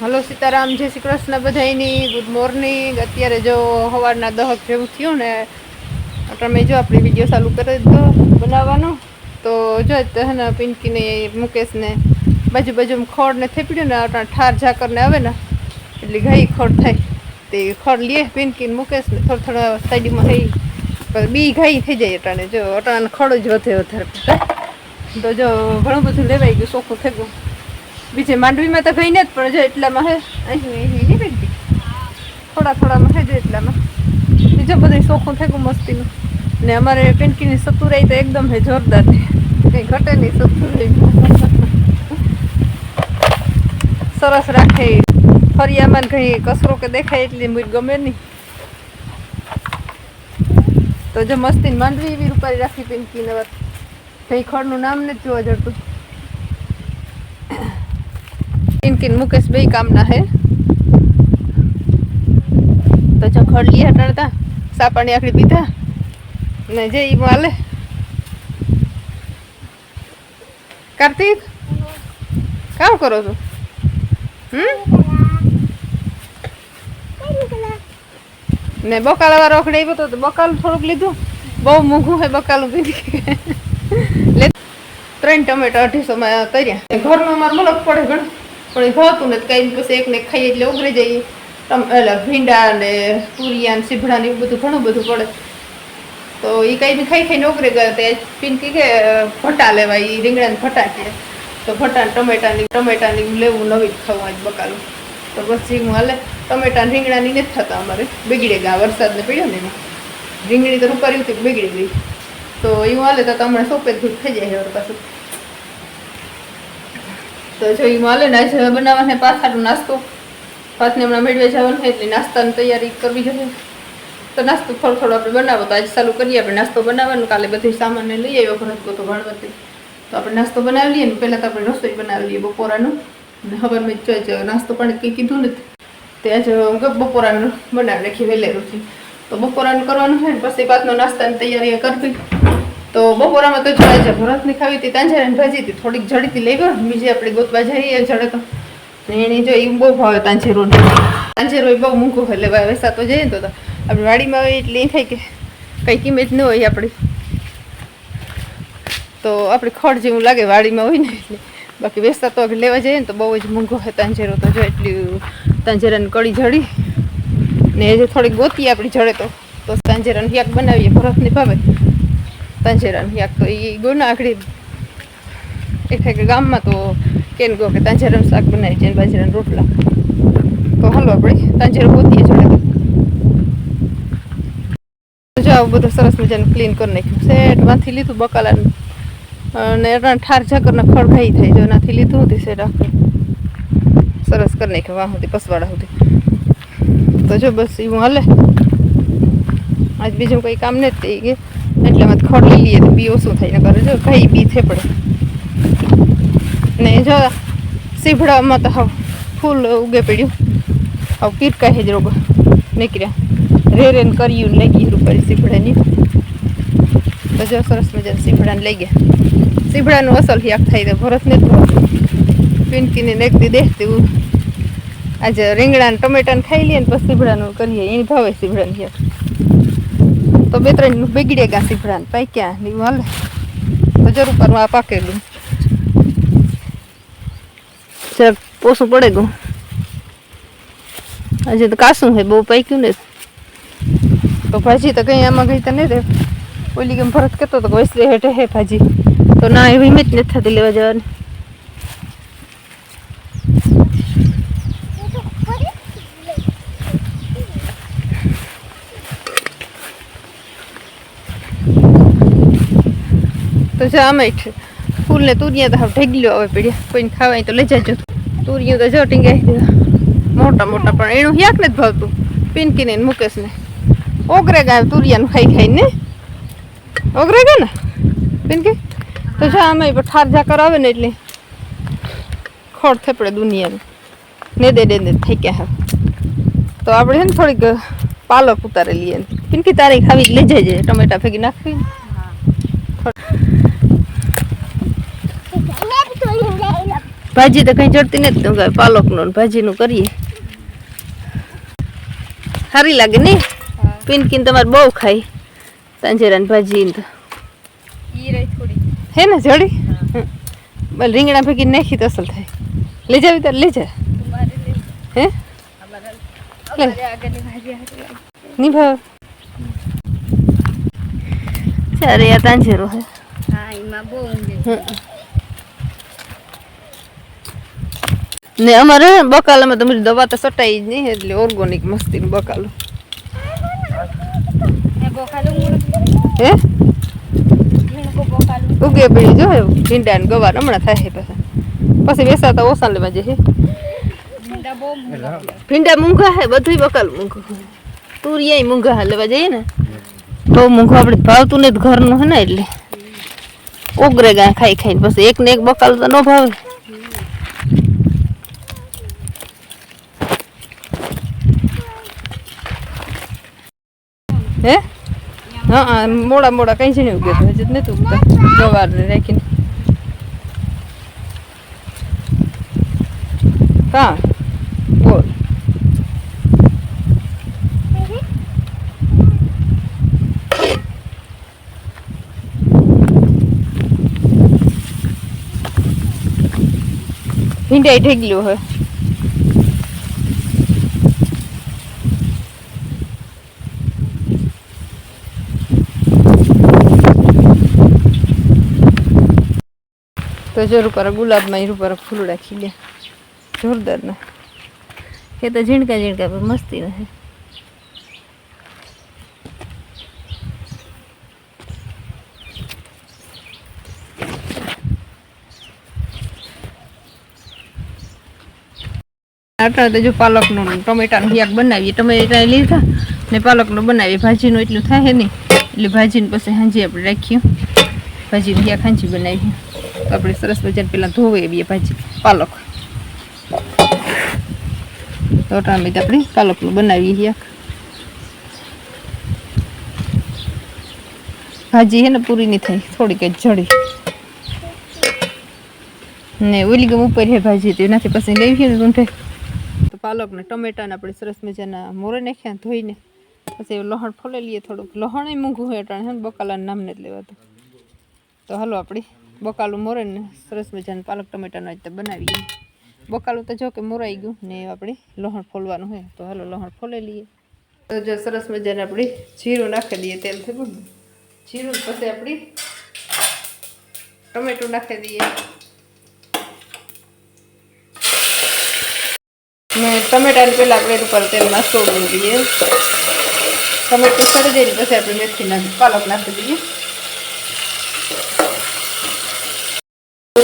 Hello Sitaram, જય શ્રી કૃષ્ણ બધાયની. Good morning અત્યારે જો સવારના દહક જેવું થયું ને, તમે જો આપણી વીડિયો ચાલુ કરી દો બનાવવાનો. તો જો ને, પિંકીને, મુકેશને બાજુ બાજુમાં ખોળ ને પડ્યું ને, આપણા ઠાર ઝાકરને આવે ને, એટલે ઘાઈ ખોળ થાય. તે ખોળ લઈએ પિંકીને, મુકેશને, થોડા થોડા સાઈડમાં થઈ બી ઘાઈ થઈ જાય અટાણે. જો અટાણે ખોળ જ વધે વધારે. તો જો ઘણું બધું લેવાઈ ગયું ચોખ્ખું થઈ ગયું. બીજે માંડવીમાં તો ગઈ ને જ પણ જો એટલામાં હે, અહીં બેઠી થોડા, થોડામાં હે જો એટલામાં. બીજો બધું થઈ ગયું મસ્તીનું. ને અમારે પિંકીની સતુરાઈ તો એકદમ હે જોરદાર છે. કંઈ ઘટે નહીં સતુરાઈ. સરસ રાખે ફરિયામાં કંઈ કસરો કે દેખાય એટલી મૂળ ગમે નહીં. તો જો મસ્તી માંડવી એવી રૂપારી રાખી પિંકીને વાત. કંઈ ખડનું નામ નથી જોવા જડતું. પિંકીન મુકેશ બે કામના હે. તો જો ખડલી હટાડતા સાપાણી આખડી પીધા, ને જે ઈ હાલે કાર્તિક, કામ કરો છો? હમ? ને બકાલ વાળો આવ્યો તો બકાલ થોડુંક લીધું. બહુ મોંઘું હે બકાલું પીધી ત્રણ ટમેટા અઢીસોમાં કર્યા. ઘરમાં અમારે મલક પડે ઘણું. પણ એ ભાવતું નથી. કઈ પછી એકને ખાઈએ એટલે ઉગરી જઈએ. એટલે ભીંડા ને તુરિયા ને સીભડા ને એવું બધું ઘણું બધું પડે. તો એ કઈ ખાઈ ખાઈને ઉગરી ગયા તે પિંકી કે ભટા લેવાય એ રીંગણાને ભટા કે. તો ભટા ટમેટાની ટમેટાની લેવું, નવી જ ખાવું આજ બકાલું. તો પછી હું હાલે, ટમેટા રીંગણાની નથી થતા અમારે. બગડે ગયા વરસાદને પડ્યો ને એમાં. રીંગણી તો રૂપારી હતી, બગડી ગઈ. તો એવું હાલે, તો તમને સોપે જ થઈ જાય પાછું. તો જો એ મળે ને આજે બનાવવાને પાથાનો નાસ્તો. પાથને હમણાં મેળવે જવાનું એટલે નાસ્તાની તૈયારી કરવી જોઈએ તો નાસ્તો થોડો થોડો આપણે બનાવો. તો આજે ચાલુ કરીએ આપણે નાસ્તો બનાવવાનું. કાલે બધું સામાનને લઈ આવ્યો ભરત તો ભણવતી. તો આપણે નાસ્તો બનાવી લઈએ ને પહેલાં તો આપણે રસોઈ બનાવી લઈએ બપોરાનું. અને ખબર મેં જો નાસ્તો પણ કંઈ કીધું નથી. તે આજે હું બપોરાનું બનાવી નાખી વહેલેરું છે. તો બપોરાનું કરવાનું છે ને પછી પાતનો નાસ્તાની તૈયારી કરવી તો બપોરામાં તો જો છે. ભરતની ખાવી હતી તાંજરાની ભાજી હતી. થોડીક જડીથી લઈ ગયો, બીજી આપણે ગોતવા જઈએ જડે તો. એની જો એ બહુ ભાવે તાંજેરો તાંજેરો એ બહુ હોય, એટલે વેસા તો જઈએ ને તો આપણે વાડીમાં હોય એટલે એ થાય કે કંઈ કિંમત ન હોય આપણી. તો આપણે ખડ જેવું લાગે વાડીમાં હોય ને એટલે. બાકી વેસતા તો લેવા જઈએ ને તો બહુ જ મોંઘો હોય તાંજેરો તો. જો એટલી તાંજેરાની કળી જડી. ને એ જે થોડીક ગોતી આપણી જડે તો. તો તાંજરાનું યાક બનાવીએ, ભરતની ભાવે. તાંજરાનું યાક તો એ ગોના આખડી એક એક ગામમાં તો કેમ કહો કે તાંજરાનું શાક બનાવી છે બાજરાના રોટલા. તો હાલો આપણે તાંજેરો ગોતીએ જોડે તો જો આવું બધું સરસ મજાનું ક્લીન કરી નાખ્યું. સેટમાંથી લીધું બકાલાનું. અને એના ઠાર ઝાકરના ખડ ખાઈ થાય. જો એનાથી લીધું હતી સેટ આખું. સરસ કરી નાખ્યું વાહ સુધી, પસવાડા સુધી. તો જો બસ એવું હાલે. આજ બીજું કંઈ કામ નથી. થઈ ગયું એટલે એમાં ખડ લઈ લઈએ તો બી ઓછું થાય ને કરે જો કઈ બી થે પડે ને જો સીભડામાં તો હાવ ફૂલ ઉગે પડ્યું. હવે પીરકા જ રોગ. નીકળ્યા. રે રેન કર્યું લઈ ગયું રૂપારી સીભડાની તો જો સરસ મજાના સીભડાને લઈ ગયા. સીભડાનું અસલ યાક થાય તો ભરત ને પિનકીને નેકદી દેખતી આજે રીંગણા ટમેટાને ખાઈ લઈએ ને પછી સીભડાનું કરીએ. એની ભાવે સીભડાની યાર તો બે ત્રણ બગડે ગયા સીભડા પાક્યા ને એવું હાલે. તો જરૂર કરવા પાકેલું. જરાક પોસું પડે ગયું આજે તો કાસું છે બહુ પાક્યું ને. તો ભાજી તો કઈ આમાં ગઈ તો નહીં રે ઓલી કેમ ભરત કહેતો તો વૈસરે હેઠે હે ભાજી. તો ના, એવી હિંમત નથી થતી લેવા જવાની. તો જામે અમે ફૂલ ને તુરિયા તો હાવ ઢેગલ્યો આવે પીડ્યા. કોઈને ખાવાય તો લઈ જાજો. તુરિયું તો જો ટીંગાઈ દીધા મોટા મોટા પણ એનું યાક જ ભાવતું. પિંકીને ને મુકેશને. ઓગરે ગાય તુરિયાનું ખાઈ ખાઈને ઓગરે ગયા ને? પિંકી? તો જો અમે પણ ઠાર ઝાકર આવે ને એટલે ખોડ થેપડે દુનિયાનું. ને દે દે દે થઈ ગયા હવે. તો આપણે છે ને થોડીક પાલક ઉતારેલી એમ પિંકી તારે ખાવી લઈ જાય ટમેટા ભેગી નાખવી મેં બી થોડી લઈ લો ભાજી તો કઈ ચડતી નથી તો કાંઈ પાલકનું ને ભાજીનું કરીએ. સારી લાગે ને? પિનકીન તમારે બહુ ખાય તાંજેરાની ભાજી તો. હે ને જડી? બોલ રીંગણા ભેગી નાખી તો અસલ થાય. લઈ જાવી તાર લઈ જા. હે. નહીં ભાવ ચારે આ તાંજેરો હે. હા એમાં બહુ ઊંઘે હમ. ને અમારે બકાલામાં તમારી દવા તો સટાઈ જ નહીં, એટલે ઓર્ગોનિક મસ્તીનું બકાલું. હે? ઉગે પડી જો ભીંડા ને ગવાર હમણાં થાય પછી. પછી બેસાતા ઓસા લેવા જશે ભીંડા મૂંઘા હે બધું બકાલ મૂંઘું તુરિયા મૂંઘા હે, લેવા જઈએ ને. બહુ મૂંઘું આપણે ભાવતું ને ઘરનું હે ને એટલે. ઉગરે ગાય ખાઈ ખાઈને પછી એક ને એક બકાલ તો ન ભાવે. હે? હા મોડા મોડા કઈ છે ને ઉગે તો હજી નથી ઉગતા. ગવાર રાખીને. હા, બોલ. ભીંડાઈ ઢેગલું હે તો ઉપર ગુલાબમાં હીર ફૂલ રાખી લે. જોરદાર ના. એ તો ઝીણકા ઝીણકા પર મસ્તી નથી આટલા તો જો પાલકનું ટમેટાનું શાક બનાવીએ. ટમેટા લીધા ને પાલકનું બનાવીએ. ભાજીનું એટલું થાય નહીં. એટલે ભાજીને પછી હાંજી આપણે રાખ્યું ભાજીનું શાક હાંજી બનાવી આપણે સરસ મજાને પહેલાં ધોવે એવી ભાજી, પાલક. તો ટામેટ આપણે પાલકનું બનાવીએ છીએ. ભાજી હે ને પૂરી નહીં થાય થોડીક જડી. ને ઓલી ગમ ઉપર હે ભાજી, તો એનાથી પછી લેવી ને ઊંઠે તો પાલક ને ટમેટા ને આપણે સરસ મજાના મોરે નાખ્યા ધોઈને, પછી લહણ ફોલે લઈએ થોડુંક. લહણ મૂંઘું હોય અટાણે હે નામને જ લેવાતું. તો હાલો આપણે બકાલું મોરે ને સરસ મજાનું પાલક ટમેટાનો આજે બનાવીએ. બકાલું તો જો કે મોરાઈ ગયું ને આપણે લોહણ ફોલવાનું હોય તો હાલો લહણ ફોલી લઈએ. તો જો સરસ મજાને આપણે જીરું નાખી દઈએ તેલ થયું જીરું પછી આપણે ટમેટું નાખી દઈએ. ને ટમેટાને પહેલાં આપણે ઉપર તેલમાં સોડવું દઈએ ટમેટું સડી જાય પછી આપણે મેથી નાખી પાલક નાખી દઈએ.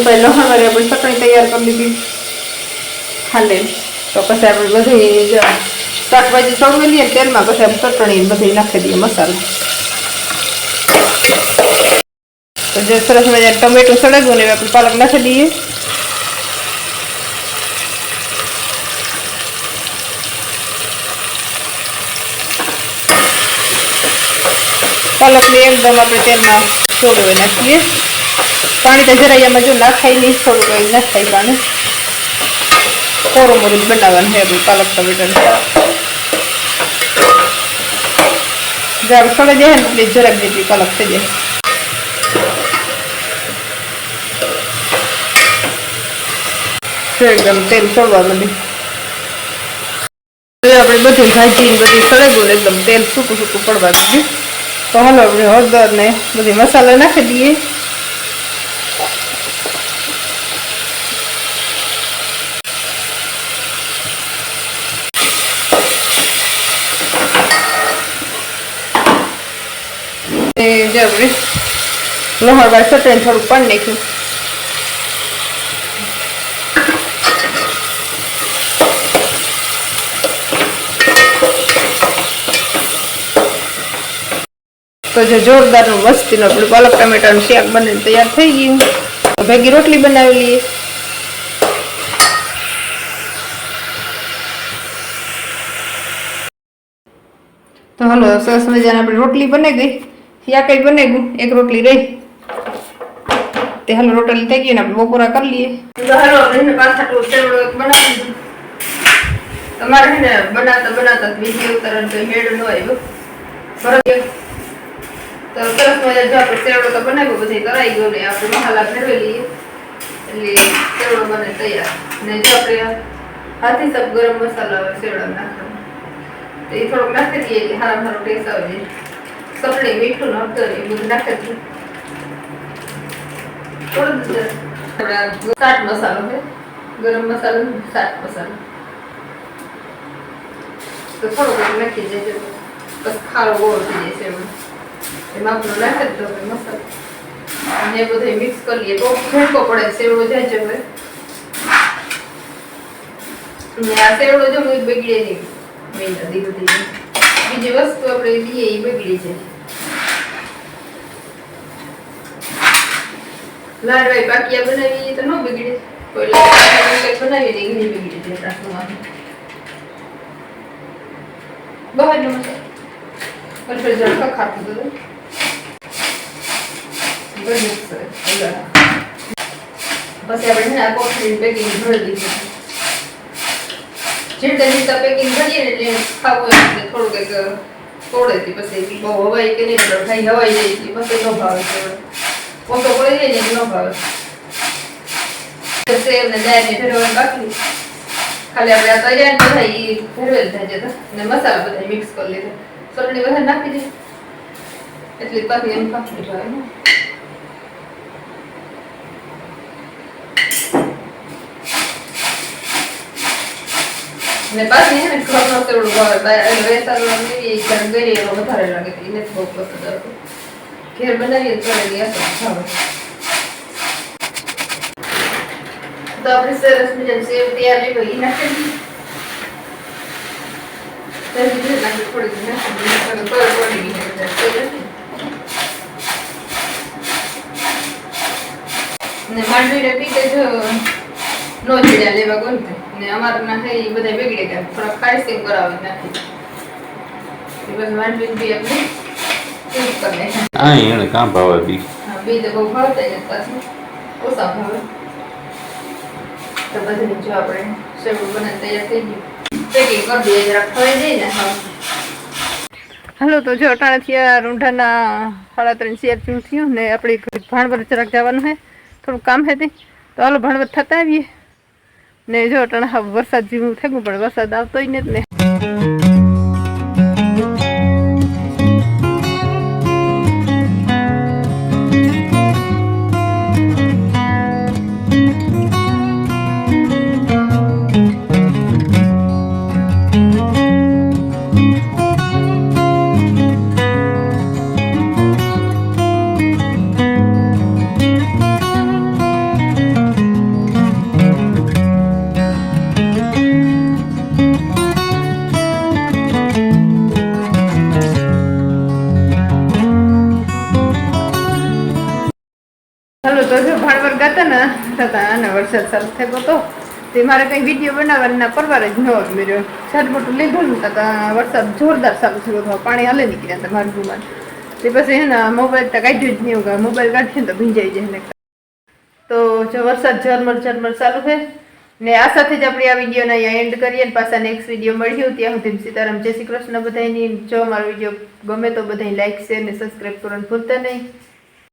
પછી લસણ વાળી આપણે ચટણી તૈયાર કરી લીધી. ખાંડે તો પછી આપણે બધી શાકભાજી સળવી લઈએ ને તેલમાં પછી આપણે ચટણી ને બધી નાખી દઈએ મસાલો. જે સરસ મજા ટમેટું સળગવું ને આપણે પાલક નાખી દઈએ. પાલકને એકદમ આપણે તેલમાં છોડવી નાખીએ. પાણી તો જરાય એમાં જો નાખાય થોડું કંઈ નાખાય પાણી. કોરો મોરું બનાવવાનું છે આપણું પાલક ટમેટર જ્યારે સડે જાય ને એટલે જરાક જેટલી પાલક થઈ જાય. એકદમ તેલ સડવા માંડી આપણે બધી ભાજી બધી સળેગું ને એકદમ તેલ સૂકું સૂકું પડવા દીધું તો હાલો આપણે હળદર ને બધી મસાલા નાખી દઈએ. એ જે આપણે લહણવાળ ચટણી થોડુંક પાણી નાખ્યું તો જે જોરદારનું મસ્તીનું આપણું પાલક ટમેટાનું શાક બનીને તૈયાર થઈ ગયું તો ભેગી રોટલી બનાવી લઈએ તો હાલો સરસ મજાની આપણી રોટલી બની ગઈ શાક બને ગયું એક રોટલી રહી. તે હાલો રોટલી થઈ ગઈ ને આપણે બપોરા કરી લઈએ. તમારે ને બનાવતા બનાવતા બીજી ઉતરણ તો હેડ ન આવ્યો બરાબર? તો સરસ મજા જો આપણે સેવડો તો બનાવ્યો, બધી કરાઈ ગયો ને, આપણે મસાલા ભેળવી લઈએ. એટલે સેવડો બને તૈયાર. ને જો આપણે હાથી સબ ગરમ મસાલા સેવડા નાખવાનો. તો એ થોડોક નાખી દઈએ કે સારા સારો ટેસ્ટ આવે છે સપડી મીઠું ને હળદર એ બધું નાખી થોડું આ ચાટ મસાલો છે ગરમ મસાલો ચાટ મસાલો તો થોડુંક એવું નાખી દેજો બસ ખારો ગોળ થઈ જાય છે એમાં આપણું નાખે જ હવે મસાલો અને એ બધું મિક્સ કરી લઈએ તો ફેંકો પડે સેવડો જાય છે હવે આ સેવડો જો બગડે નહીં મહિના દી બધી બીજી વસ્તુ આપણે લઈએ એ બગડી જાય લાડવાઈ પાકિયા બનાવીએ તો ન બગડે કોઈ લાડવા બનાવીએ તો ઘણી બગડી જાય રાખવામાં બહારનો મસાલો પછી જળ ખાતું સરસ પછી આપણે આ કોથળીની પેકિંગ ભરી દીધું જેટલે જેટલા પેકિંગ કરીએ એટલે પછી હવાઈ કે નહીં એટલે પછી ન ભાવે પડી જાય ને ન ભાવે. સેવ ને બાકી ખાલી આપણે તૈયાર બધા ઈ ભેરવેલ થાય જતા ને મસાલા બધા મિક્સ કરી લીધા. ચટણી બધા નાખી દે. એટલે પાછી એમ પાકી જાય ને પાછી હે ને ઘરનો સેવડો ભાવે બાર એટલે વેચાણનો લેવી ત્યારે ઘરે એનો વધારે લાગે એને બહુ પસંદ આવતો ઘેર બનાવીએ તો એની ભાવે તો આપણે સરસ મજાની સેવ તૈયાર થઈ ગઈ ઈ નાખી નાખી થોડી નાખી પડી ગઈ. ને માંડવીને પીતે જો નો જીડા લેવા ગયો ને ને ના હે ઈ બધા બગડી ગયા થોડા ખારીસિંગ કરાવી નાખી બસ માંડવી બી આપણે યુઝ કરી નાખ્યા આ એને કાં ભાવે બી. બી તો બહુ ભાવતા નથી પાછું. ઓછા ભાવે. તો બધું જો આપણે સેવડું બને તૈયાર થઈ ગયું. પેકિંગ કરી દઈએ જરાક ખવાઈ જાય ને હા. હાલો તો જો અટાણાથી આ રૂંઢાના સાડા ત્રણ શેર થયું ને આપણે ભાણવર જરાક જવાનું છે. થોડું કામ છે તે. તો હાલો ભાણવર થતા આવીએ. ને જો અટાણે વરસાદ જેવું થયું પણ વરસાદ આવતો જ નથી ને. અને વરસાદ થયો તો તે મારે કંઈ વીડિયો બનાવવાના પરવાર જ ન મેળ્યો. છાટ મોટું લીધું ને તો વરસાદ જોરદાર સારું થયો હતો. પાણી હાલે નીકળ્યા હતા મારું રૂમાં તે પછી હે ને મોબાઈલ તો કાઢ્યું જ નહીં એવું મોબાઈલ કાઢીએ ને તો ભીંજાઈ જાય ને. તો જો વરસાદ ઝરમર ઝરમર ચાલુ છે. ને આ સાથે જ આપણે આ વિડીયોને અહીંયા એન્ડ કરીએ ને પાછા નેક્સ્ટ વીડિયો મળ્યું ત્યાં સુધી સીતારામ. જય શ્રી કૃષ્ણ બધાની જો અમારો વીડિયો ગમે તો બધાય લાઈક શેર ને સબસ્ક્રાઈબ કરવાનું ભૂલતા નહીં.